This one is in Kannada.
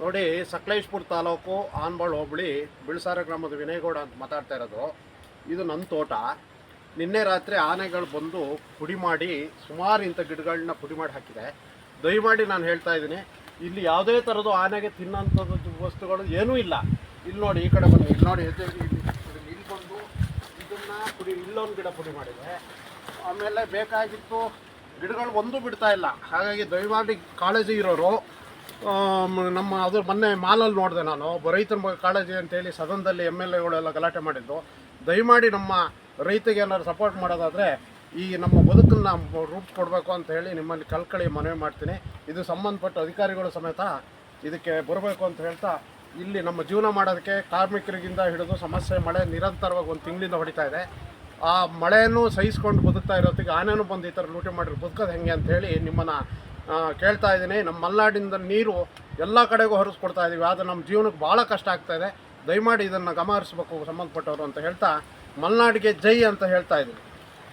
ನೋಡಿ, ಸಕಲೇಶ್ಪುರ ತಾಲೂಕು ಆನ್ಬಾಳ್ ಹೋಬಳಿ, ಬಿಳ್ಸಾರ ಗ್ರಾಮದ ವಿನಯಗೌಡ ಅಂತ ಮಾತಾಡ್ತಾ ಇರೋದು. ಇದು ನನ್ನ ತೋಟ. ನಿನ್ನೆ ರಾತ್ರಿ ಆನೆಗಳು ಬಂದು ಪುಡಿ ಮಾಡಿ, ಸುಮಾರು ಇಂಥ ಗಿಡಗಳನ್ನ ಪುಡಿ ಮಾಡಿ ಹಾಕಿದೆ. ದಯಮಾಡಿ ನಾನು ಹೇಳ್ತಾ ಇದ್ದೀನಿ, ಇಲ್ಲಿ ಯಾವುದೇ ಥರದ್ದು ಆನೆಗೆ ತಿನ್ನೋಂಥದ್ದು ವಸ್ತುಗಳು ಏನೂ ಇಲ್ಲ. ಇಲ್ಲಿ ನೋಡಿ, ಈ ಕಡೆ ಬನ್ನಿ ಇಲ್ಲಿ ನೋಡಿ ಇಲ್ಲಿ ಬಂದು, ಇದನ್ನು ಪುಡಿ, ಇಲ್ಲೊಂದು ಗಿಡ ಪುಡಿ ಮಾಡಿದೆ. ಆಮೇಲೆ ಬೇಕಾಗಿತ್ತು, ಗಿಡಗಳು ಒಂದು ಬಿಡ್ತಾ ಇಲ್ಲ. ಹಾಗಾಗಿ ದಯಮಾಡಿ ಕಾಳಜಿ ಇರೋರು ನಮ್ಮ ಅದು ಮೊನ್ನೆ ಮಾಲಲ್ಲಿ ನೋಡಿದೆ ನಾನು. ರೈತರ ಕಾಳಜಿ ಅಂತೇಳಿ ಸದನದಲ್ಲಿ ಎಂ ಎಲ್ ಎಗಳೆಲ್ಲ ಗಲಾಟೆ ಮಾಡಿದ್ದು. ದಯಮಾಡಿ ನಮ್ಮ ರೈತಗೆ ಏನಾದ್ರು ಸಪೋರ್ಟ್ ಮಾಡೋದಾದರೆ ಈ ನಮ್ಮ ಬದುಕನ್ನು ಕೊಡಬೇಕು ಅಂತ ಹೇಳಿ ನಿಮ್ಮಲ್ಲಿ ಕಲ್ಕಳಿ ಮನವಿ ಮಾಡ್ತೀನಿ. ಇದು ಸಂಬಂಧಪಟ್ಟ ಅಧಿಕಾರಿಗಳು ಸಮೇತ ಇದಕ್ಕೆ ಬರಬೇಕು ಅಂತ ಹೇಳ್ತಾ ಇಲ್ಲಿ ನಮ್ಮ ಜೀವನ ಮಾಡೋದಕ್ಕೆ ಕಾರ್ಮಿಕರಿಗಿಂದ ಹಿಡಿದು ಸಮಸ್ಯೆ, ಮಳೆ ನಿರಂತರವಾಗಿ ಒಂದು ತಿಂಗಳಿಂದ ಹೊಡಿತಾ ಇದೆ. ಆ ಮಳೆಯನ್ನು ಸಹಿಸ್ಕೊಂಡು ಬದುಕ್ತಾ ಇರೋತ್ತಿಗೆ ಆನೆನೂ ಬಂದು ಈ ಥರ ಲೂಟಿ ಮಾಡಿರೋ ಬದುಕೋದು ಹೆಂಗೆ ಅಂತ ಹೇಳಿ ನಿಮ್ಮನ್ನು ಕೇಳ್ತಾ ಇದ್ದೀನಿ. ನಮ್ಮ ಮಲೆನಾಡಿಂದ ನೀರು ಎಲ್ಲ ಕಡೆಗೂ ಹರಿಸ್ಕೊಡ್ತಾ ಇದ್ದೀವಿ ಆದರೆ ನಮ್ಮ ಜೀವನಕ್ಕೆ ಭಾಳ ಕಷ್ಟ ಆಗ್ತಾ ಇದೆ. ದಯಮಾಡಿ ಇದನ್ನು ಗಮನಿಸಬೇಕು ಸಂಬಂಧಪಟ್ಟವರು ಅಂತ ಹೇಳ್ತಾ ಮಲೆನಾಡಿಗೆ ಜೈ ಅಂತ ಹೇಳ್ತಾ ಇದ್ದೀನಿ.